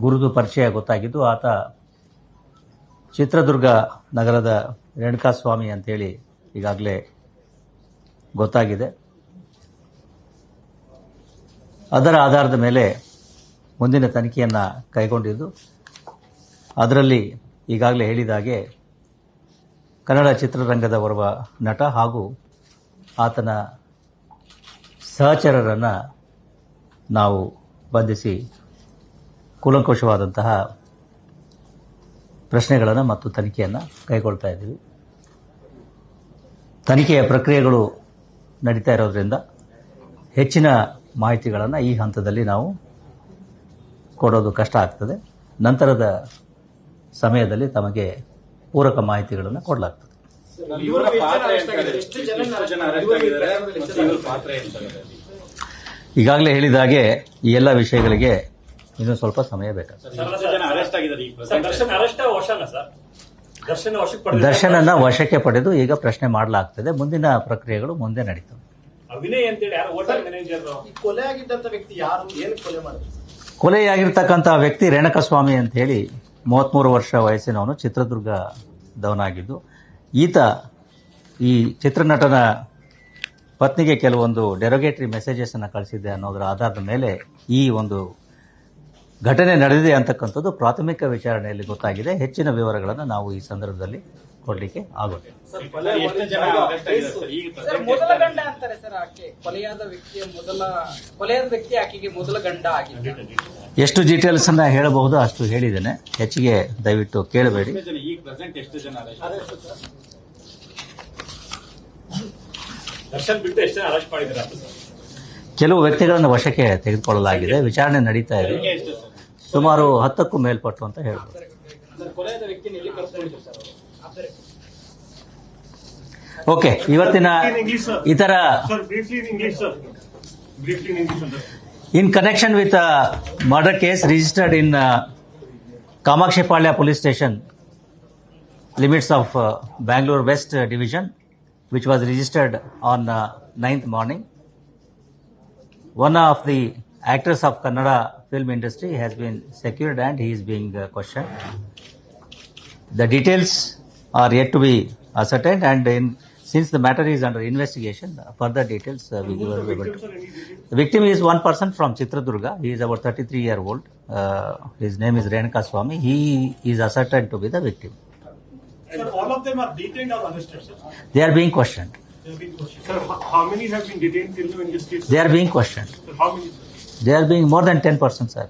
ಗುರುತು ಪರಿಚಯ ಗೊತ್ತಾಗಿದ್ದು ಆತ ಚಿತ್ರದುರ್ಗ ನಗರದ ರೇಣುಕಾಸ್ವಾಮಿ ಅಂತೇಳಿ ಈಗಾಗಲೇ ಗೊತ್ತಾಗಿದೆ. ಅದರ ಆಧಾರದ ಮೇಲೆ ಮುಂದಿನ ತನಿಖೆಯನ್ನು ಕೈಗೊಂಡಿದ್ದು. ಅದರಲ್ಲಿ ಈಗಾಗಲೇ ಹೇಳಿದಾಗೆ ಕನ್ನಡ ಚಿತ್ರರಂಗದ ಓರ್ವ ನಟ ಹಾಗೂ ಆತನ ಸಹಚರರನ್ನು ನಾವು ಬಂಧಿಸಿ ಕೂಲಂಕುಷವಾದಂತಹ ಪ್ರಶ್ನೆಗಳನ್ನು ಮತ್ತು ತನಿಖೆಯನ್ನು ಕೈಗೊಳ್ತಾ ಇದ್ದೀವಿ ತನಿಖೆಯ ಪ್ರಕ್ರಿಯೆಗಳು ನಡೀತಾ ಇರೋದ್ರಿಂದ ಹೆಚ್ಚಿನ ಮಾಹಿತಿಗಳನ್ನು ಈ ಹಂತದಲ್ಲಿ ನಾವು ಕೊಡೋದು ಕಷ್ಟ ಆಗ್ತದೆ ನಂತರದ ಸಮಯದಲ್ಲಿ ತಮಗೆ ಪೂರಕ ಮಾಹಿತಿಗಳನ್ನು ಕೊಡಲಾಗ್ತದೆ? ಈಗಾಗಲೇ ಹೇಳಿದ ಹಾಗೆ ಈ ಎಲ್ಲ ವಿಷಯಗಳಿಗೆ ಇನ್ನೂ ಸ್ವಲ್ಪ ಸಮಯ ಬೇಕಾಗ್ತದೆ ದರ್ಶನನ ಜನ ಅರೆಸ್ಟ್ ಆಗಿದ್ದಾರೆ ಈಗ ದರ್ಶನ್ ಅರೆಸ್ಟ್ ವಶನ ಸರ್? ದರ್ಶನ್ ವಶಕ್ಕೆ ಪಡೆದ ದರ್ಶನನ್ನ ವಶಕ್ಕೆ ಪಡೆದು ಈಗ ಪ್ರಶ್ನೆ ಮಾಡಲಾಗ್ತದೆ. ಮುಂದಿನ ಪ್ರಕ್ರಿಯೆಗಳು ಮುಂದೆ ನಡೀತವೆ. ವಿನಯ್ ಅಂತೇಳಿ ಯಾರು? ಹೋಟೆಲ್ ಮ್ಯಾನೇಜರ್ ಈ ಆಗಿದ್ದಂತ ವ್ಯಕ್ತಿ ಯಾರು? ಏನು ಕೊಲೆ ಮಾಡಿದ್ರು? ಕೊಲೆಯಾಗಿರ್ತಕ್ಕಂಥ ವ್ಯಕ್ತಿ ರೇಣಕಸ್ವಾಮಿ ಅಂತ ಹೇಳಿ ಮೂವತ್ತ್ಮೂರು ವರ್ಷ ವಯಸ್ಸಿನವನು ಚಿತ್ರದುರ್ಗದವನಾಗಿದ್ದು ಈತ ಈ ಚಿತ್ರನಟನ ಪತ್ನಿಗೆ ಕೆಲವೊಂದು ಡೆರೋಗೇಟರಿ ಮೆಸೇಜಸನ್ನು ಕಳಿಸಿದ್ದೆ ಅನ್ನೋದರ ಆಧಾರದ ಮೇಲೆ ಈ ಒಂದು ಘಟನೆ ನಡೆದಿದೆ ಅಂತಕ್ಕಂಥದ್ದು ಪ್ರಾಥಮಿಕ ವಿಚಾರಣೆಯಲ್ಲಿ ಗೊತ್ತಾಗಿದೆ. ಹೆಚ್ಚಿನ ವಿವರಗಳನ್ನು ನಾವು ಈ ಸಂದರ್ಭದಲ್ಲಿ ಕೊಡಲಿಕ್ಕೆ ಆಗುತ್ತೆ ಎಷ್ಟು ಡೀಟೇಲ್ಸ್ ಅನ್ನ ಸರ್? ಈಗ ಮೊದಲ ಗಂಡ ಅಂತಾರೆ ಸರ್ ಆಕೆ. ಕೊಲೆಯಾದ ವ್ಯಕ್ತಿಯ ಮೊದಲ ಕೊಲೆಯಾದ ವ್ಯಕ್ತಿ ಆಕೆಗೆ ಮೊದಲ ಗಂಡ ಆಗಿದ್ದ ಎಷ್ಟು ಡೀಟೇಲ್ಸನ್ನು ಹೇಳಬಹುದು ಅಷ್ಟು ಹೇಳಿದ್ದೇನೆ. ಹೆಚ್ಚಿಗೆ ದಯವಿಟ್ಟು ಕೇಳಬೇಡಿ. ಜನ ಈಗ ಪ್ರೆಸೆಂಟ್ ಎಷ್ಟು ಜನ ಅರೆಸ್ಟ್ ದರ್ಶನ್ ಬಿಟ್ಟು ಎಷ್ಟು ಜನ ಅರೆಸ್ಟ್ ಮಾಡಿದ್ದಾರೆ? ಸರ್ ಕೆಲವು ವ್ಯಕ್ತಿಗಳನ್ನು ವಶಕ್ಕೆ ತೆಗೆದುಕೊಳ್ಳಲಾಗಿದೆ. ವಿಚಾರಣೆ ನಡೀತಾ ಇದೆ. ಸುಮಾರು ಹತ್ತಕ್ಕೂ ಮೇಲ್ಪಟ್ಟು ಅಂತ ಹೇಳ್ಬೋದು. ಓಕೆ, ಇವತ್ತಿನ ಇತರ in connection with murder case registered in Kamakshipalya police station limits of Bangalore west division which was registered on ninth morning one of the actors of Kannada film industry has been secured and he is being uh, questioned. The details are yet to be ascertained and in, since the matter is under investigation, further details uh, we will be able to. The victim is one person from Chitradurga. He is about 33 year old. Uh, his name is Renuka Swami. He is ascertained to be the victim. Sir, all of them are detained or arrested, sir? They are being questioned. They have been questioned. Sir, how many have been detained till now in this case? They are being questioned. Sir, how many? sir? They are being more than 10%, sir.